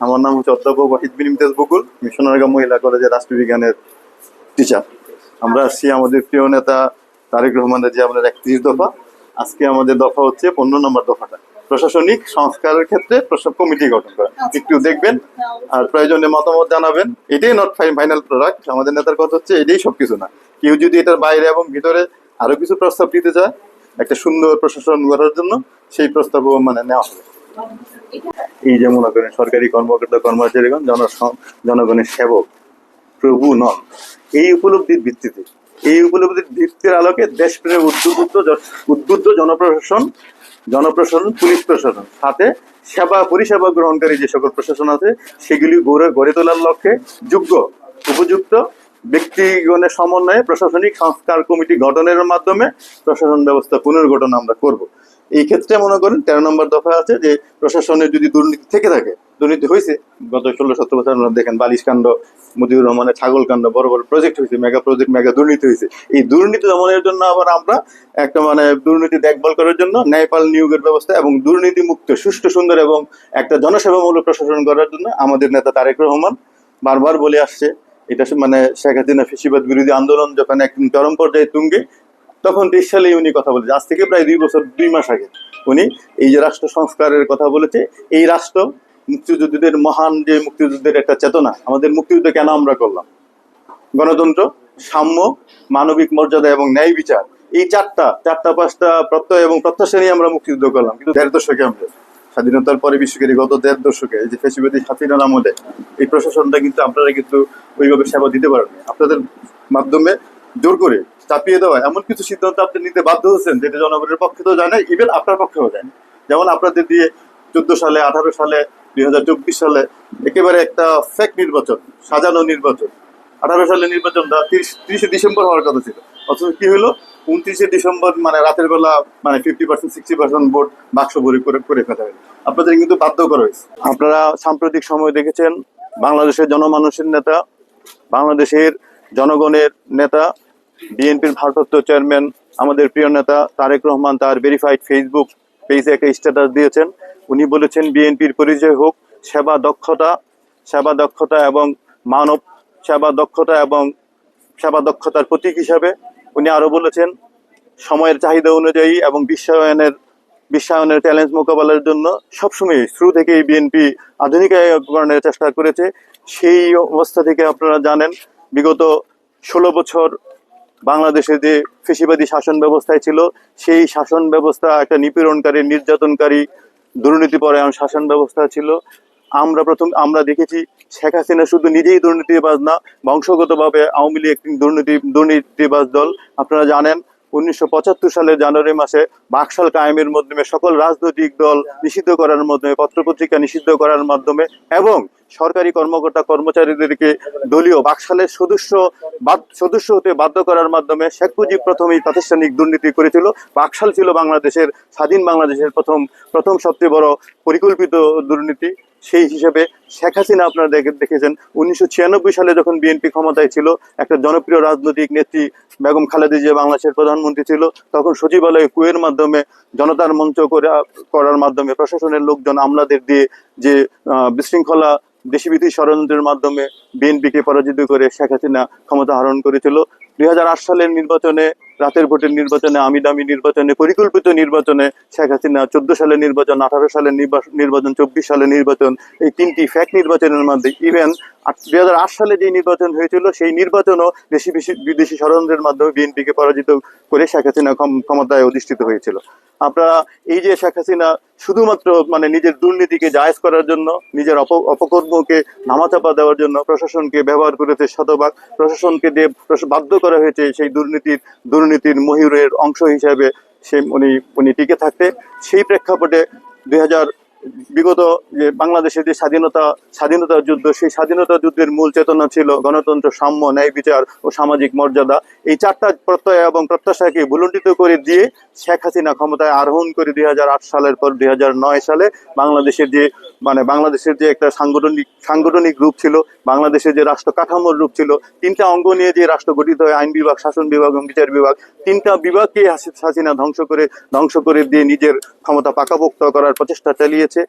আমার নাম হচ্ছে অধ্যাপক ওয়াহিদ বিন ইমতিয়াজ বকুল মিশনারগা মহিলা কলেজের রাষ্ট্রবিজ্ঞানের টিচার আমরা আসছি আমাদের প্রিয় নেতা তারেক রহমানের যে আমাদের একত্রিশ দফা। আজকে আমাদের দফা হচ্ছে পনেরো নম্বর দফাটা। প্রশাসনিক সংস্কারের ক্ষেত্রে কমিটি গঠন করা। একটু দেখবেন আর প্রয়োজনে মতামত জানাবেন। এটাই নট ফাইনাল প্রোডাক্ট আমাদের নেতার কথা হচ্ছে এটাই সবকিছু না। কেউ যদি এটার বাইরে এবং ভিতরে আরও কিছু প্রস্তাব দিতে চায় একটা সুন্দর প্রশাসন করার জন্য সেই প্রস্তাবও মানে নেওয়া হবে। এই যে মনে করেন সরকারি কর্মকর্তা কর্মচারীগণ, জন জনগণের সেবক, প্রভু নন। এই উপলব্ধির ভিত্তিতে, এই উপলব্ধির ভিত্তির আলোকে দেশপ্রেমে উদ্বুদ্ধ উদ্বুদ্ধ জনপ্রশাসন জনপ্রশাসন, পুলিশ প্রশাসন, সাথে সেবা, পরিষেবা গ্রহণকারী যে সকল প্রশাসন আছে, সেগুলি গড়ে গড়ে তোলার লক্ষ্যে যোগ্য, উপযুক্ত ব্যক্তিগণের সমন্বয়ে প্রশাসনিক সংস্কার কমিটি গঠনের মাধ্যমে প্রশাসন ব্যবস্থা পুনর্গঠন আমরা করব। এই ক্ষেত্রে মনে করেন তেরো নম্বর দফা আছে যে প্রশাসনের যদি দুর্নীতি থেকে থাকে, দুর্নীতি হয়েছে, গত ষোলো সতেরো বছর আপনারা দেখেন বালিশ কাণ্ড, মুজিবুর রহমানের ছাগল কাণ্ড, বড় বড় প্রজেক্ট হয়েছে মেগা প্রজেক্ট মেগা দুর্নীতি হয়েছে। এই দুর্নীতি দমনের জন্য আবার আমরা একটা মানে দুর্নীতি দেখভাল করার জন্য ন্যায়পাল নিয়োগের ব্যবস্থা এবং দুর্নীতি মুক্ত, সুষ্ঠু, সুন্দর এবং একটা জনসেবামূলক প্রশাসন করার জন্য আমাদের নেতা তারেক রহমান বারবার বলে আসছে। এটা মানে শেখ হাসিনা ফেসিবাদ বিরোধী আন্দোলন যখন একদিন চরম পর্যায়ে তুঙ্গে তখন তেইশ সালে উনি কথা বলেছে। আজ থেকে প্রায় দুই বছর, দুই মাস আগে উনি এই যে রাষ্ট্র সংস্কারের কথা বলেছে, এই রাষ্ট্র মুক্তিযুদ্ধদের মহান যে মুক্তিযুদ্ধের একটা চেতনা, আমাদের মুক্তিযুদ্ধ কেন আমরা করলাম? গণতন্ত্র, সাম্য, মানবিক মর্যাদা এবং ন্যায় বিচার, এই চারটা চারটা, পাঁচটা প্রত্যয় এবং প্রত্যাশা নিয়ে আমরা মুক্তিযুদ্ধ করলাম। কিন্তু দেড় দশকে আমরা স্বাধীনতার পরে বিশ্বকারী গত দেড় দশকে যে ফেসিবাদী হাসিনার আমলে এই প্রশাসনটা কিন্তু আপনারা কিন্তু ওইভাবে সেবা দিতে পারেন আপনাদের মাধ্যমে জোর করে চাপিয়ে দেওয়া, এমন কিছু সিদ্ধান্ত আপনি নিতে বাধ্য হচ্ছেন যেটা জনগণের পক্ষে তো জানে ইভেন আপনার পক্ষেও যায় যেমন আপনাদের দিয়ে চোদ্দ সালে, আঠারো সালে, দুই হাজার চব্বিশ সালে একেবারে একটা ফেক নির্বাচন, সাজানো নির্বাচন। আঠারো সালে নির্বাচনটা তিরিশ, তিরিশে ডিসেম্বর হওয়ার কথা ছিল। অথচ কি হলো? উনত্রিশে ডিসেম্বর মানে রাতের বেলা মানে fifty percent sixty percent vote বাক্স ভরে করে করে ফেলা হয়েছে আপনাদের কিন্তু বাধ্য করা হয়েছে। আপনারা সাম্প্রতিক সময় দেখেছেন, বাংলাদেশের জনমানুষের নেতা, বাংলাদেশের জনগণের নেতা বিএনপির ভারপ্রাপ্ত চেয়ারম্যান, আমাদের প্রিয় নেতা তারেক রহমান তার ভেরিফাইড ফেসবুক পেজে একটা স্ট্যাটাস দিয়েছেন। উনি বলেছেন, বিএনপির পরিচয় হোক, সেবা দক্ষতা সেবা দক্ষতা এবং মানব সেবা দক্ষতা এবং সেবা দক্ষতার প্রতীক হিসাবে উনি আরও বলেছেন, সময়ের চাহিদা অনুযায়ী এবং বিশ্বায়নের বিশ্বায়নের চ্যালেঞ্জ মোকাবেলার জন্য সবসময় শুরু থেকেই বিএনপি আধুনিকায়করণের চেষ্টা করেছে। সেই অবস্থা থেকে আপনারা জানেন, বিগত ষোলো বছর বাংলাদেশে যে ফেসিবাদী শাসন ব্যবস্থায় ছিল, সেই শাসন ব্যবস্থা একটা নিপীড়নকারী, নির্যাতনকারী দুর্নীতিপরায়ণ শাসন ব্যবস্থা ছিল। আমরা প্রথম, আমরা দেখেছি শেখ হাসিনা শুধু নিজেই দুর্নীতিবাজ না, বংশগতভাবে আওয়ামী লীগ একটি দুর্নীতি, দুর্নীতিবাজ দল। আপনারা জানেন, উনিশশো পঁচাত্তর সালের জানুয়ারি মাসে বাকশাল কায়েমের মাধ্যমে সকল রাজনৈতিক দল নিষিদ্ধ করার মাধ্যমে, পত্রপত্রিকা নিষিদ্ধ করার মাধ্যমে এবং সরকারি কর্মকর্তা কর্মচারীদেরকে দলীয় বাকশালের সদস্য সদস্য হতে বাধ্য করার মাধ্যমে শেখ মুজিব প্রথমেই প্রাতিষ্ঠানিক দুর্নীতি করেছিল। বাকশাল ছিল বাংলাদেশের, স্বাধীন বাংলাদেশের প্রথম প্রথম সবচেয়ে বড় পরিকল্পিত দুর্নীতি। সেই হিসেবে শেখ হাসিনা আপনারা দেখে- দেখেছেন, উনিশশো ছিয়ানব্বই সালে যখন বিএনপি ক্ষমতায় ছিল, একটা জনপ্রিয় রাজনৈতিক নেত্রী বেগম খালেদা জিয়া বাংলাদেশের প্রধানমন্ত্রী ছিল, তখন সচিবালয়ে কুয়ের মাধ্যমে জনতার মঞ্চ করে, করার মাধ্যমে প্রশাসনের লোকজন আমলাদের দিয়ে যে বিশৃঙ্খলা দেশি বিধি ষড়যন্ত্রের মাধ্যমে বিএনপিকে পরাজিত করে শেখ হাসিনা ক্ষমতা হরণ করেছিল। দুই হাজার আট সালের নির্বাচনে রাতের ভোটের নির্বাচনে আমি দামি নির্বাচনে, পরিকল্পিত নির্বাচনে শেখ হাসিনা চোদ্দ সালের নির্বাচন, আঠারো সালের নির্বা- নির্বাচন, চব্বিশ সালের নির্বাচন, এই তিনটি ফ্যাক নির্বাচনের মধ্যে ইভেন দুই হাজার আট সালে যে নির্বাচন হয়েছিল, সেই নির্বাচনও দেশি বিদেশি ষড়যন্ত্রের মাধ্যমে বিএনপিকে পরাজিত করে শেখ হাসিনা ক্ষম- ক্ষমতায় অধিষ্ঠিত হয়েছিল। আপনারা এই যে শেখ হাসিনা শুধুমাত্র মানে নিজের দুর্নীতিকে জায়েজ করার জন্য, নিজের অপ- অপকর্মকে নামাচাপা দেওয়ার জন্য প্রশাসনকে ব্যবহার করেছে শতভাগ, প্রশাসনকে দিয়ে বাধ্য করা হয়েছে সেই দুর্নীতির দুর্নীতির ময়ূরের অংশ হিসাবে সে উনি উনি টিকে থাকতে, সেই প্রেক্ষাপটে দুই হাজার বিগত যে বাংলাদেশের যে স্বাধীনতা স্বাধীনতা যুদ্ধ, সেই স্বাধীনতা যুদ্ধের মূল চেতনা ছিল গণতন্ত্র, সাম্য, ন্যায় বিচার ও সামাজিক মর্যাদা। এই চারটা প্রত্যয় এবং প্রত্যাশাকে ভুলুণ্ঠিত করে দিয়ে শেখ হাসিনা ক্ষমতায় আরোহণ করে দুই হাজার আট সালের পর দুই হাজার নয় সালে বাংলাদেশের যে মানে বাংলাদেশের যে একটা সাংগঠনিক সাংগঠনিক রূপ ছিল, বাংলাদেশের যে রাষ্ট্র কাঠামোর রূপ ছিল, তিনটা অঙ্গ নিয়ে যে রাষ্ট্র গঠিত হয়, আইন বিভাগ, শাসন বিভাগ এবং বিচার বিভাগ, তিনটা বিভাগকে হাসি- হাসিনা ধ্বংস করে ধ্বংস করে দিয়ে নিজের ক্ষমতা পাকাপোক্ত করার প্রচেষ্টা চালিয়েছে।